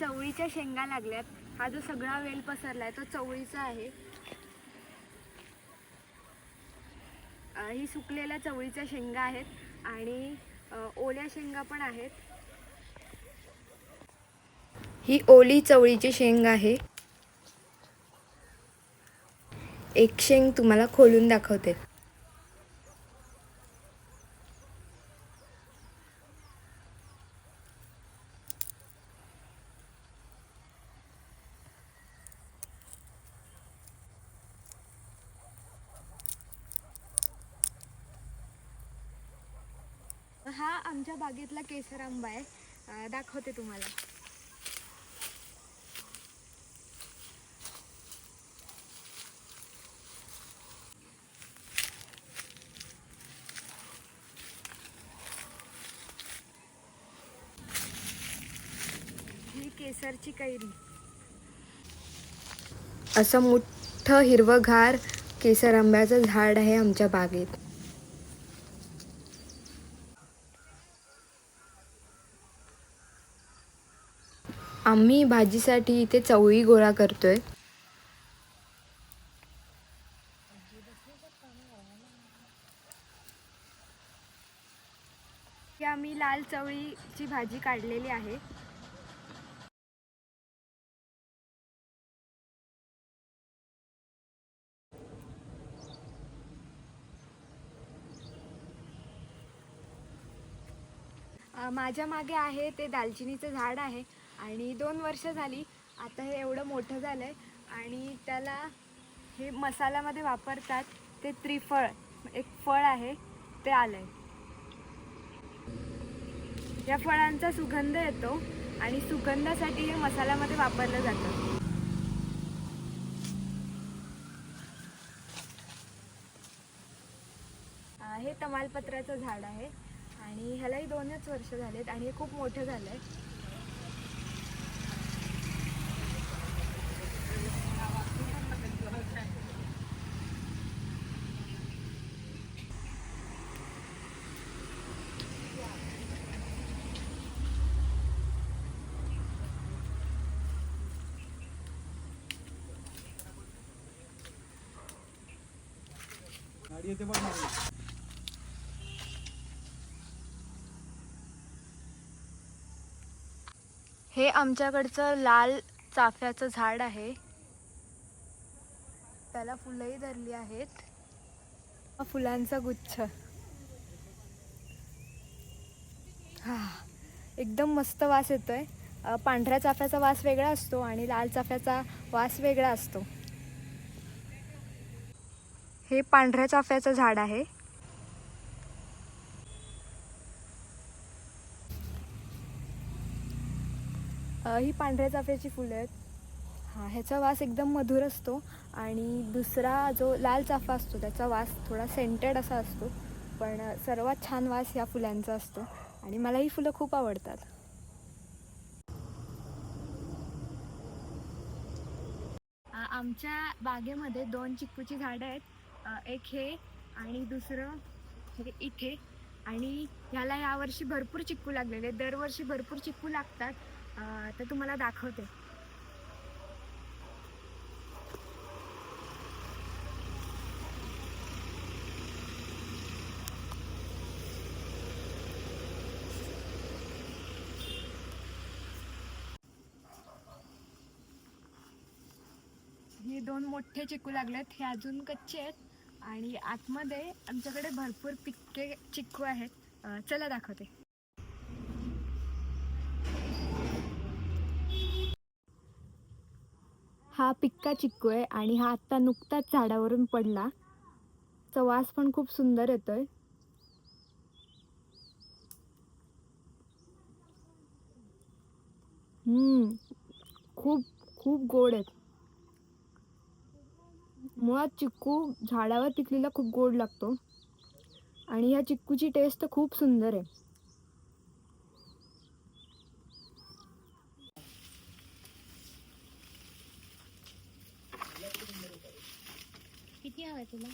चवळीच्या शेंगा लागल्यात. हा जो सगळा वेल पसरला आहे तो चवळीचा आहे. ही सुकलेल्या चवळीच्या शेंगा आहेत आणि ओल्या शेंगा पण आहेत. ही ओली चवळीची शेंग आहे. एक शेंग तुम्हाला खोलून दाखवते. हा आमच्या बागेतला केसर आंबा आहे. दाखवते तुम्हाला. ही केसरची कैरी. असं मोठं हिरवंगार केसर आंब्याचं झाड आहे आमच्या बागेत. आम्ही भाजीसाठी इथे चवळी गोळा करतोय. आहे आम्ही लाल चवळीची भाजी काढलेली आहे. माझ्या मागे आहे ते दालचिनीचं झाड आहे. आणि दोन वर्ष झाली आता हे एवढं मोठं झालं आहे आणि त्याला हे मसाल्यामध्ये वापरतात ते त्रिफळ एक फळ आहे ते आलं आहे या फळांचा सुगंध येतो आणि सुगंधासाठी हे मसाल्यामध्ये वापरलं जातं. हे तमालपत्राचं झाड आहे आणि ह्यालाही दोनच वर्ष झालेत आणि हे खूप मोठं झालं आहे येते बघ हे आमच्याकडचं लाल चाफ्याचं झाड आहे. त्याला फुलंही धरली आहेत. फुलांचा गुच्छ. हा एकदम मस्त वास येतोय. पांढऱ्या चाफ्याचा वास वेगळा असतो आणि लाल चाफ्याचा वास वेगळा असतो. हे पांढऱ्या चाफ्याचं झाड आहे. अ, ही पांढऱ्या चाफ्याची फुलं आहेत. हां ह्याचा वास एकदम मधुर असतो आणि दुसरा जो लाल चाफा असतो त्याचा वास थोडा सेंटेड असा असतो. पण सर्वात छान वास ह्या फुलांचा असतो आणि मला ही फुलं खूप आवडतात. आमच्या बागेमध्ये दोन चिक्कूची झाडं आहेत. एक हे आणि दुसरं म्हणजे हे. इथे आणि ह्याला यावर्षी भरपूर चिक्कू लागलेले दरवर्षी भरपूर चिक्कू लागतात. तर तुम्हाला दाखवते. हे दोन मोठे चिकू लागलेत. हे अजून कच्चे आहेत. आणि आतमध्ये आमच्याकडे भरपूर पिक्के चिक्कू आहेत. चला दाखवते. हा पिक्का चिक्कू आहे आणि हा आत्ता नुकताच झाडावरून पडला. चा वास पण खूप सुंदर येतोय. हम्म खूप खूप गोड आहेत. मुळात चिक्कू झाडावर पिकलेला खूप गोड लागतो. आणि ह्या चिक्कूची टेस्ट तर खूप सुंदर आहे. किती हवं तुला?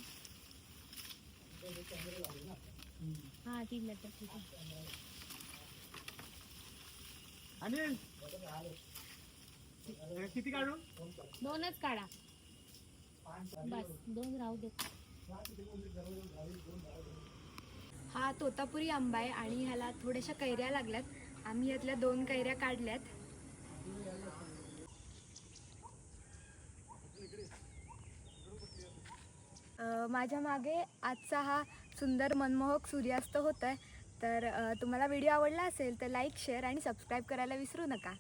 हा तीन लिटर ठीक आहे. अनिल! किती काढू? दोनच काढा. बस दोन राहू दे हा तोतापुरी आंबा आहे आणि ह्याला थोड्याशा कैऱ्या लागल्यात. आम्ही ह्यातल्या दोन कैऱ्या काढल्यात. अ, माझ्या मागे आजचा हा सुंदर मनमोहक सूर्यास्त होत आहे तर अ, तुम्हाला व्हिडिओ आवडला असेल तर लाईक शेअर आणि सबस्क्राईब करायला विसरू नका.